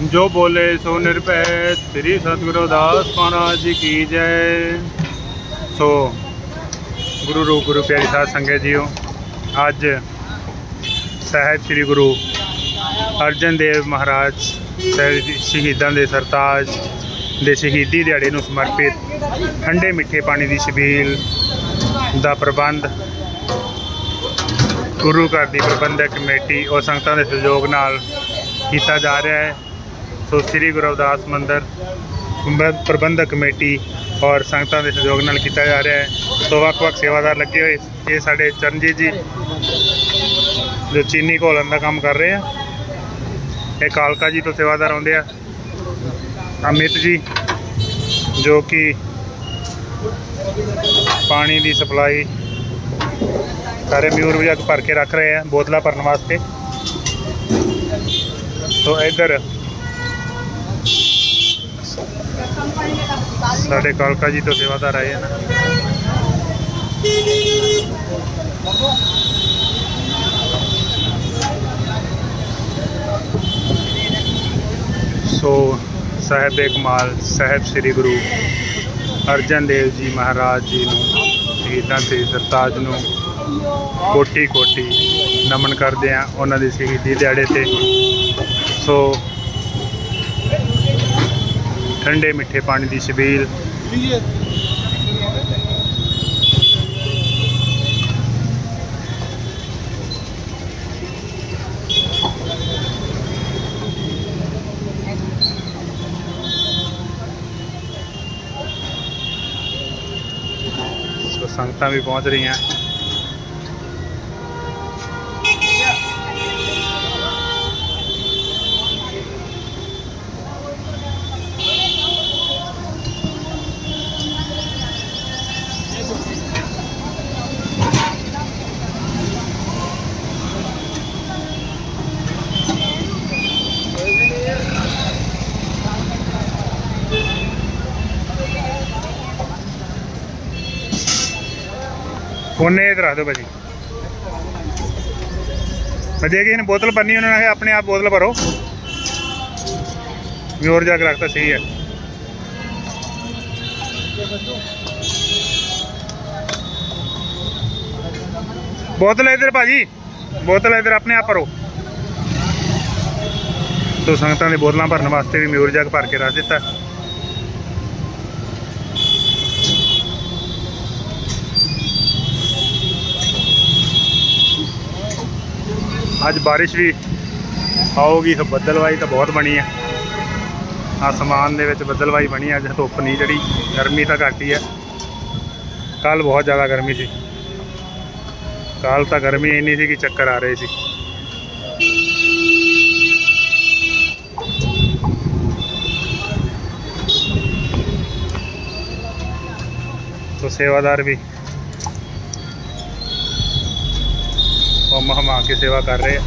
ਜੋ ਬੋਲੇ ਸੋ ਨਿਰਭੈ, ਸ੍ਰੀ ਸਤਿਗੁਰੂ ਦਾਸ ਮਹਾਰਾਜ ਜੀ ਕੀ ਜੈ। ਸੋ ਗੁਰੂ ਰੂਪ, ਗੁਰੂ ਪਿਆਰੀ ਸਾਧ ਸੰਗਤ ਜੀਓ, ਅੱਜ ਸਾਹਿਬ ਸ੍ਰੀ ਗੁਰੂ ਅਰਜਨ ਦੇਵ ਮਹਾਰਾਜ ਸਾਹਿਬ ਸ਼ਹੀਦਾਂ ਦੇ ਸਰਤਾਜ ਦੇ ਸ਼ਹੀਦੀ ਦਿਹਾੜੇ ਨੂੰ ਸਮਰਪਿਤ ਠੰਡੇ ਮਿੱਠੇ ਪਾਣੀ ਦੀ ਛਬੀਲ ਦਾ ਪ੍ਰਬੰਧ, ਗੁਰੂ ਘਰ ਦੀ ਪ੍ਰਬੰਧਕ ਕਮੇਟੀ ਔਰ ਸੰਗਤਾਂ ਦੇ ਸਹਿਯੋਗ ਨਾਲ ਕੀਤਾ ਜਾ ਰਿਹਾ ਹੈ। ਸੋ ਸ੍ਰੀ ਗੁਰੂ ਰਵਿਦਾਸ ਮੰਦਿਰ ਪ੍ਰਬੰਧਕ ਕਮੇਟੀ ਔਰ ਸੰਗਤਾਂ ਦੇ ਸਹਿਯੋਗ ਨਾਲ ਕੀਤਾ ਜਾ ਰਿਹਾ ਹੈ। ਸੋ ਵੱਖ-ਵੱਖ ਸੇਵਾਦਾਰ ਲੱਗੇ ਹੋਏ ਇਹ ਸਾਡੇ ਚਰਨਜੀਤ ਜੀ, ਜੋ ਚੀਨੀ ਘੋਲਣ ਦਾ ਕੰਮ ਕਰ ਰਹੇ ਆ। ਇਹ ਕਾਲਕਾ ਜੀ ਤੋਂ ਸੇਵਾਦਾਰ ਆਉਂਦੇ ਆ। ਅਮਿਤ ਜੀ, ਜੋ ਕਿ ਪਾਣੀ ਦੀ ਸਪਲਾਈ ਸਾਰੇ ਮਿਊਰ ਵੀ ਭਰ ਕੇ ਰੱਖ ਰਹੇ ਆ ਬੋਤਲਾਂ ਭਰਨ ਵਾਸਤੇ। ਸੋ ਇੱਧਰ ਸਾਡੇ ਕਾਲਕਾ ਜੀ ਤੋਂ ਸੇਵਾਦਾਰ ਆਏ ਹਨ। ਸੋ ਸਾਹਿਬ ਕਮਾਲ, ਸਾਹਿਬ ਸ੍ਰੀ ਗੁਰੂ ਅਰਜਨ ਦੇਵ ਜੀ ਮਹਾਰਾਜ ਜੀ ਨੂੰ, ਸ਼ਹੀਦਾਂ ਤੇ ਸਰਤਾਜ ਨੂੰ ਕੋਟੀ ਕੋਟੀ ਨਮਨ ਕਰਦੇ ਆ ਉਹਨਾਂ ਦੇ ਸ਼ਹੀਦੀ ਦਿਹਾੜੇ ਤੇ। ਸੋ ਠੰਡੇ ਮਿੱਠੇ ਪਾਣੀ ਦੀ ਛਬੀਲ ਸੰਗਤਾਂ ਵੀ ਪਹੁੰਚ ਰਹੀਆਂ। ਕੋਨੇ ਇਧਰ ਰੱਖ ਦਿਓ ਭਾਜੀ। ਮੈਂ ਦੇ ਕੇ ਇਹਨੇ ਬੋਤਲ ਭਰਨੀ, ਉਹਨਾਂ ਨੇ ਆਪਣੇ ਆਪ ਬੋਤਲ ਭਰੋ। ਵੀ ਹੋਰ ਜਾ ਕੇ ਰੱਖਤਾ, ਸਹੀ ਹੈ। ਬੋਤਲ ਇਧਰ ਭਾਜੀ, ਬੋਤਲ ਇਧਰ ਆਪਣੇ ਆਪ ਭਰੋ। ਤੋ ਸੰਗਤਾਂ ਦੇ ਬੋਤਲਾਂ ਭਰਨ ਵਾਸਤੇ ਵੀ ਮਿਊਰ ਜਗ ਭਰ ਕੇ ਰੱਖ ਦਿੱਤਾ। ਅੱਜ ਬਾਰਿਸ਼ ਵੀ ਆਉਗੀ ਤਾਂ ਬੱਦਲਵਾਈ ਤਾਂ ਬਹੁਤ ਬਣੀ ਹੈ। ਆਸਮਾਨ ਦੇ ਵਿੱਚ ਬੱਦਲਵਾਈ ਬਣੀ ਹੈ, ਅੱਜ ਧੁੱਪ ਨਹੀਂ ਜਿਹੜੀ ਗਰਮੀ ਤਾਂ ਘੱਟ ਹੀ ਹੈ। ਕੱਲ ਬਹੁਤ ਜ਼ਿਆਦਾ ਗਰਮੀ ਸੀ। ਕੱਲ ਤਾਂ ਗਰਮੀ ਇੰਨੀ ਸੀ ਕਿ ਚੱਕਰ ਆ ਰਹੇ ਸੀ। ਤੋ ਸੇਵਾਦਾਰ ਵੀ ਉਹ ਮਹਮਾ ਕੇ ਸੇਵਾ ਕਰ ਰਹੇ ਆ।